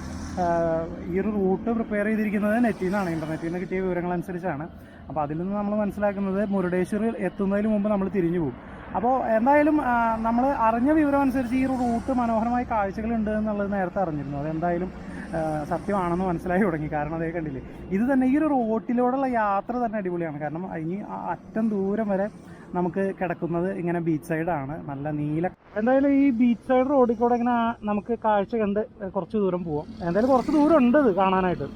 ഈ ഒരു റൂട്ട് പ്രിപ്പയർ ചെയ്തിരിക്കുന്നത് നെറ്റിൽ നിന്നാണ് ഇന്റർനെറ്റിൽ നിന്ന് കിട്ടിയ വിവരങ്ങൾ അനുസരിച്ചാണ്. അപ്പോൾ അതിൽ നിന്ന് നമ്മൾ മനസ്സിലാക്കുന്നത് മുരുടേശ്വർ എത്തുന്നതിന് മുമ്പ് നമ്മൾ തിരിഞ്ഞു പോകും. അപ്പോൾ എന്തായാലും നമ്മൾ അറിഞ്ഞ വിവരം അനുസരിച്ച് ഈ ഒരു റൂട്ട് മനോഹരമായ കാഴ്ചകളുണ്ട് എന്നുള്ളത് നേരത്തെ അറിഞ്ഞിരുന്നു. അതെന്തായാലും സത്യമാണെന്ന് മനസ്സിലായി തുടങ്ങി. കാരണം അതേ കണ്ടില്ലേ? ഇത് തന്നെ ഈ ഒരു റോട്ടിലൂടെയുള്ള യാത്ര തന്നെ അടിപൊളിയാണ്. കാരണം ഇനി അറ്റം ദൂരം വരെ നമുക്ക് കിടക്കുന്നത് ഇങ്ങനെ ബീച്ച് സൈഡാണ് നല്ല നീല എന്തായാലും ഈ ബീച്ച് സൈഡ് റോഡിൽ കൂടെ ഇങ്ങനെ നമുക്ക് കാഴ്ച കണ്ട് കുറച്ച് ദൂരം പോവാം. എന്തായാലും കുറച്ച് ദൂരം ഉണ്ട് ഇത് കാണാനായിട്ട്.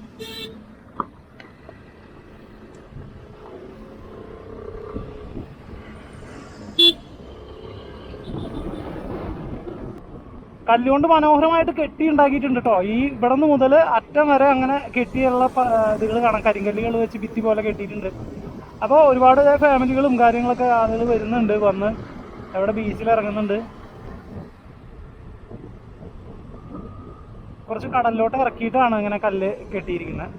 കല്ലുകൊണ്ട് മനോഹരമായിട്ട് കെട്ടി ഉണ്ടാക്കിയിട്ടുണ്ട് കേട്ടോ ഈ ഇവിടെ നിന്ന് മുതൽ അറ്റം വരെ അങ്ങനെ കെട്ടിയുള്ള ഇതുകൾ കാണാം. കരിങ്കല്ലുകൾ വെച്ച് ഭിത്തി പോലെ കെട്ടിയിട്ടുണ്ട്. അപ്പോൾ ഒരുപാട് ഫാമിലികളും കാര്യങ്ങളൊക്കെ ആളുകൾ വരുന്നുണ്ട് വന്ന് അവിടെ ബീച്ചിൽ ഇറങ്ങുന്നുണ്ട്. കുറച്ച് കടലിലോട്ട് ഇറക്കിയിട്ടാണ് ഇങ്ങനെ കല്ല് കെട്ടിയിരിക്കുന്നത്.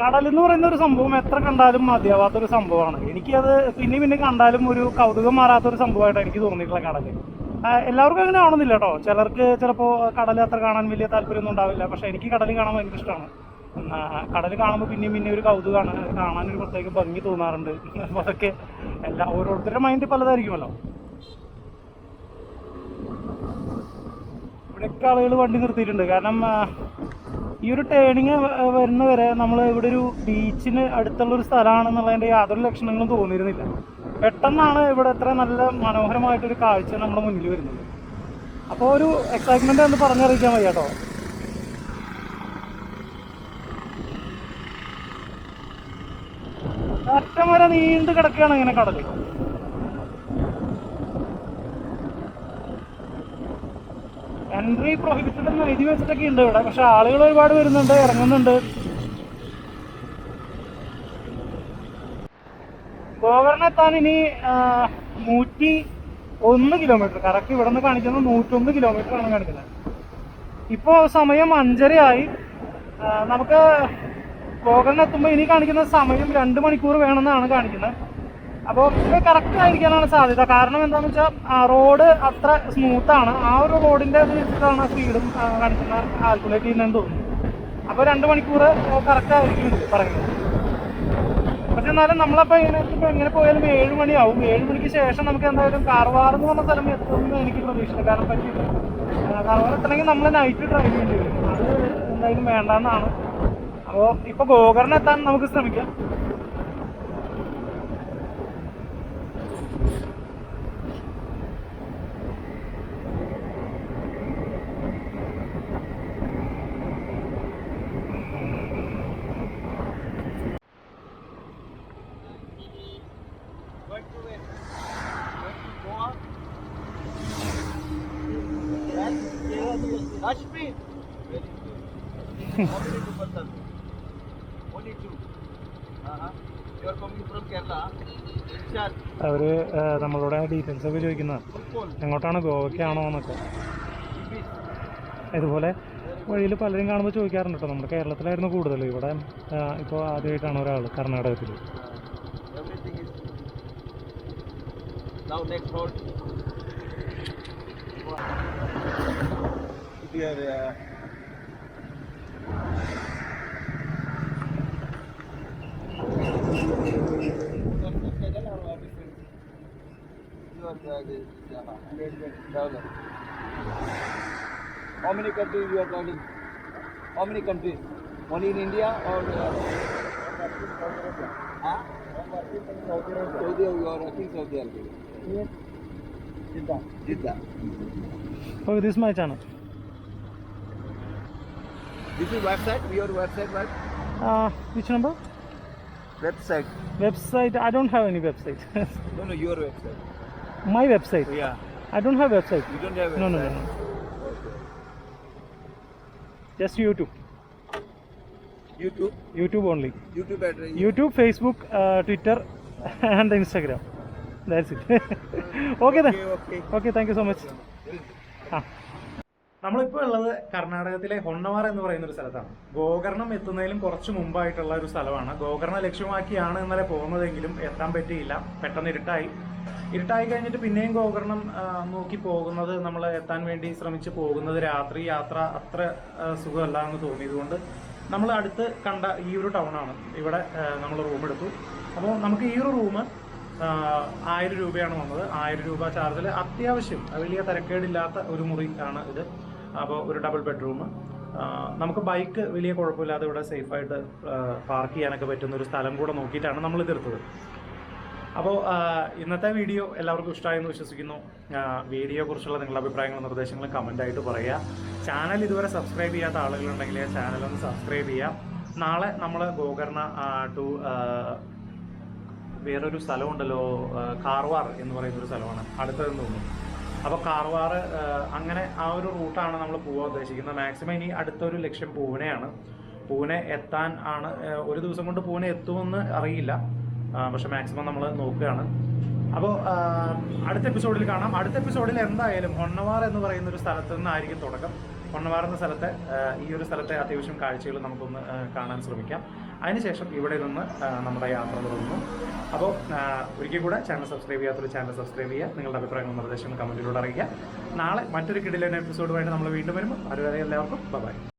കടൽ എന്ന് പറയുന്ന ഒരു സംഭവം എത്ര കണ്ടാലും മതിയാവാത്തൊരു സംഭവമാണ്. എനിക്കത് പിന്നെ പിന്നെ കണ്ടാലും ഒരു കൗതുകം മാറാത്ത ഒരു സംഭവമായിട്ടാണ് എനിക്ക് തോന്നിയിട്ടുള്ള കടൽ എല്ലാവർക്കും അങ്ങനെ ആവണമെന്നില്ല കേട്ടോ. ചിലർക്ക് ചിലപ്പോൾ കടൽ അത്ര കാണാൻ വലിയ താല്പര്യമൊന്നും ഉണ്ടാവില്ല. പക്ഷേ എനിക്ക് കടൽ കാണാൻ ഭയങ്കര ഇഷ്ടമാണ്. കടൽ കാണുമ്പോൾ പിന്നെയും പിന്നെ ഒരു കൗതുകമാണ്. കാണാൻ ഒരു പ്രത്യേക ഭംഗി തോന്നാറുണ്ട്. അതൊക്കെ എല്ലാ ഓരോരുത്തരുടെ മൈൻഡ് പലതായിരിക്കുമല്ലോ. ഇവിടെയൊക്കെ ആളുകൾ വണ്ടി നിർത്തിയിട്ടുണ്ട്. കാരണം ഈ ഒരു ടേണിങ് വരുന്നവരെ നമ്മൾ ഇവിടെ ഒരു ബീച്ചിന് അടുത്തുള്ള ഒരു സ്ഥലമാണെന്നുള്ളതിന്റെ യാതൊരു ലക്ഷണങ്ങളും തോന്നിയിരുന്നില്ല. പെട്ടെന്നാണ് ഇവിടെ എത്ര നല്ല മനോഹരമായിട്ടൊരു കാഴ്ച നമ്മുടെ മുന്നിൽ വരുന്നത്. അപ്പോൾ ഒരു എക്സൈറ്റ്മെന്റ് എന്ന് പറഞ്ഞറിയിക്കാൻ വയ്യ കേട്ടോ. അറ്റം വരെ നീണ്ടു കിടക്കുകയാണ് ഇങ്ങനെ കടൽ എൻട്രി പ്രൊഹിബിറ്റഡ് എന്ന് എഴുതി വെച്ചിട്ടൊക്കെ ഉണ്ട് ഇവിടെ. പക്ഷെ ആളുകൾ ഒരുപാട് വരുന്നുണ്ട് ഇറങ്ങുന്നുണ്ട്. ഗോവർണെത്താൻ ഇനി നൂറ്റി ഒന്ന് കിലോമീറ്റർ കറക്റ്റ് ഇവിടെ നിന്ന് കാണിക്കുന്നത് നൂറ്റൊന്ന് കിലോമീറ്റർ ആണ് കാണിക്കുന്നത്. ഇപ്പോൾ സമയം അഞ്ചരയായി. നമുക്ക് ഗോകർണെത്തുമ്പോൾ ഇനി കാണിക്കുന്ന സമയം രണ്ട് മണിക്കൂർ വേണമെന്നാണ് കാണിക്കുന്നത്. അപ്പോൾ ഇത് കറക്റ്റ് ആയിരിക്കാനാണ് സാധ്യത. കാരണം എന്താണെന്ന് വെച്ചാൽ റോഡ് അത്ര സ്മൂത്താണ് ആ ഒരു റോഡിന്റെ ഇത് വെച്ചിട്ടാണ് സ്പീഡും കാണിക്കുന്ന കാൽക്കുലേറ്റ് ചെയ്യുന്നതെന്ന് തോന്നുന്നു. അപ്പോൾ രണ്ട് മണിക്കൂർ കറക്റ്റ് ആയിരിക്കും പറയുന്നത്. പക്ഷെ എന്നാലും നമ്മളപ്പോൾ ഇങ്ങനെ ഇപ്പോൾ എങ്ങനെ പോയാലും ഏഴ് മണിയാവും. ഏഴ് മണിക്ക് ശേഷം നമുക്ക് എന്തായാലും കാർവാർ എന്ന് പറഞ്ഞ സ്ഥലം എത്തുമെന്ന് എനിക്ക് പ്രതീക്ഷിച്ചില്ല കാരണം പറ്റില്ല. കാർവാർ എത്തണമെങ്കിൽ നമ്മൾ നൈറ്റ് ഡ്രൈവ് ചെയ്യേണ്ടി വരും. അത് എന്തായാലും വേണ്ടെന്നാണ്. അപ്പോൾ ഇപ്പോൾ ഗോകർണെത്താൻ നമുക്ക് ശ്രമിക്കാം. നമ്മളോട് ഡീറ്റെയിൽസ് ഒക്കെ ചോദിക്കുന്നത്. Fulpol, എങ്ങോട്ടാണ് ഗോവയ്ക്കാണോ എന്നൊക്കെ. ഇതുപോലെ വഴിയിൽ പലരും കാണുമ്പോൾ ചോദിക്കാറുണ്ട് കേട്ടോ. നമ്മുടെ കേരളത്തിലായിരുന്നു കൂടുതൽ ഇവിടെ ഇപ്പോൾ ആദ്യമായിട്ടാണ് ഒരാൾ കർണാടകത്തിൽ Thank is. How many countries you are traveling? How many countries? Only in India or? Uh, huh? Saudi Arabia. Saudi Arabia. You are working Saudi Arabia. Yes. Jeddah. Jeddah. Oh, this is my channel. This is website. Your website, what? Uh, which number? Website. Website. I don't have any website. no, no, your website. My website? Yeah. I don't have website. You don't have website? No, no, no. no, Just YouTube. YouTube. YouTube only. YouTube address. Yeah. YouTube, Facebook, uh, Twitter, and Instagram. That's it. Okay, okay. okay. okay, thank you so ആ നമ്മളിപ്പോൾ ഉള്ളത് കർണാടകത്തിലെ ഹൊണ്ണവാർ എന്ന് പറയുന്ന ഒരു സ്ഥലത്താണ് ഗോകർണം എത്തുന്നതിലും കുറച്ച് മുമ്പായിട്ടുള്ള ഒരു സ്ഥലമാണ് ഗോകർണം ലക്ഷ്യമാക്കിയാണ് ഇന്നലെ പോകുന്നതെങ്കിലും എത്താൻ പറ്റിയില്ല പെട്ടെന്ന് ഇരുട്ടായി ഇരുട്ടായി കഴിഞ്ഞിട്ട് പിന്നെയും ഗോകർണം നോക്കി പോകുന്നത് നമ്മൾ എത്താൻ വേണ്ടി ശ്രമിച്ച് പോകുന്നത് രാത്രി യാത്ര അത്ര സുഖമല്ല എന്ന് തോന്നിയതുകൊണ്ട് നമ്മൾ അടുത്ത് കണ്ട ഈ ഒരു ടൗണാണ് ഇവിടെ നമ്മൾ റൂം എടുത്തു. അപ്പോൾ നമുക്ക് ഈ ഒരു റൂം ആയിരം രൂപയാണ് വന്നത്. ആയിരം രൂപ ചാർജിൽ അത്യാവശ്യം വലിയ തിരക്കേടില്ലാത്ത ഒരു മുറി ആണ് ഇത്. അപ്പോൾ ഒരു ഡബിൾ ബെഡ്റൂം നമുക്ക് ബൈക്ക് വലിയ കുഴപ്പമില്ലാതെ ഇവിടെ സേഫായിട്ട് പാർക്ക് ചെയ്യാനൊക്കെ പറ്റുന്ന ഒരു സ്ഥലം കൂടെ നോക്കിയിട്ടാണ് നമ്മൾ ഇതെടുത്തത് അപ്പോൾ ഇന്നത്തെ വീഡിയോ എല്ലാവർക്കും ഇഷ്ടമായെന്ന് വിശ്വസിക്കുന്നു. വീഡിയോ കുറിച്ചുള്ള നിങ്ങളുടെ അഭിപ്രായങ്ങളും നിർദ്ദേശങ്ങളും കമന്റ് ആയിട്ട് പറയുക. ചാനൽ ഇതുവരെ സബ്സ്ക്രൈബ് ചെയ്യാത്ത ആളുകളുണ്ടെങ്കിൽ ചാനൽ ഒന്ന് സബ്സ്ക്രൈബ് ചെയ്യാം നാളെ നമ്മൾ ഗോകർണ ടു വേറൊരു സ്ഥലമുണ്ടല്ലോ കാർവാർ എന്ന് പറയുന്ന ഒരു സ്ഥലമാണ്. അടുത്തതെന്ന് തോന്നുന്നു. അപ്പോൾ കാർവാർ അങ്ങനെ ആ ഒരു റൂട്ടാണ് നമ്മൾ പോകാൻ ഉദ്ദേശിക്കുന്നത്. മാക്സിമം ഇനി അടുത്തൊരു ലക്ഷ്യം പൂനെയാണ്. പൂനെ എത്താൻ ആണ് ഒരു ദിവസം കൊണ്ട് പൂനെ എത്തുമെന്ന് അറിയില്ല. പക്ഷെ മാക്സിമം നമ്മൾ നോക്കുകയാണ്. അപ്പോൾ അടുത്ത എപ്പിസോഡിൽ കാണാം. അടുത്ത എപ്പിസോഡിൽ എന്തായാലും ഹൊണ്ണവാർ എന്ന് പറയുന്ന ഒരു സ്ഥലത്ത് നിന്നായിരിക്കും തുടക്കം. ഹൊണ്ണവാർ എന്ന സ്ഥലത്തെ ഈ ഒരു സ്ഥലത്തെ അത്യാവശ്യം കാഴ്ചകൾ നമുക്കൊന്ന് കാണാൻ ശ്രമിക്കാം. അതിനുശേഷം ഇവിടെ നിന്ന് നമ്മുടെ യാത്ര തുടങ്ങുന്നു. അപ്പോൾ ഒരിക്കൽ കൂടെ ചാനൽ സബ്സ്ക്രൈബ് ചെയ്യാത്തൊരു ചാനൽ സബ്സ്ക്രൈബ് ചെയ്യുക. നിങ്ങളുടെ അഭിപ്രായങ്ങളും നിർദ്ദേശങ്ങളും കമന്റിലൂടെ അറിയിക്കുക. നാളെ മറ്റൊരു കിടിലൻ എപ്പിസോഡുമായിട്ട് നമ്മൾ വീണ്ടും വരുമ്പോൾ അതുവരെ എല്ലാവർക്കും ബൈ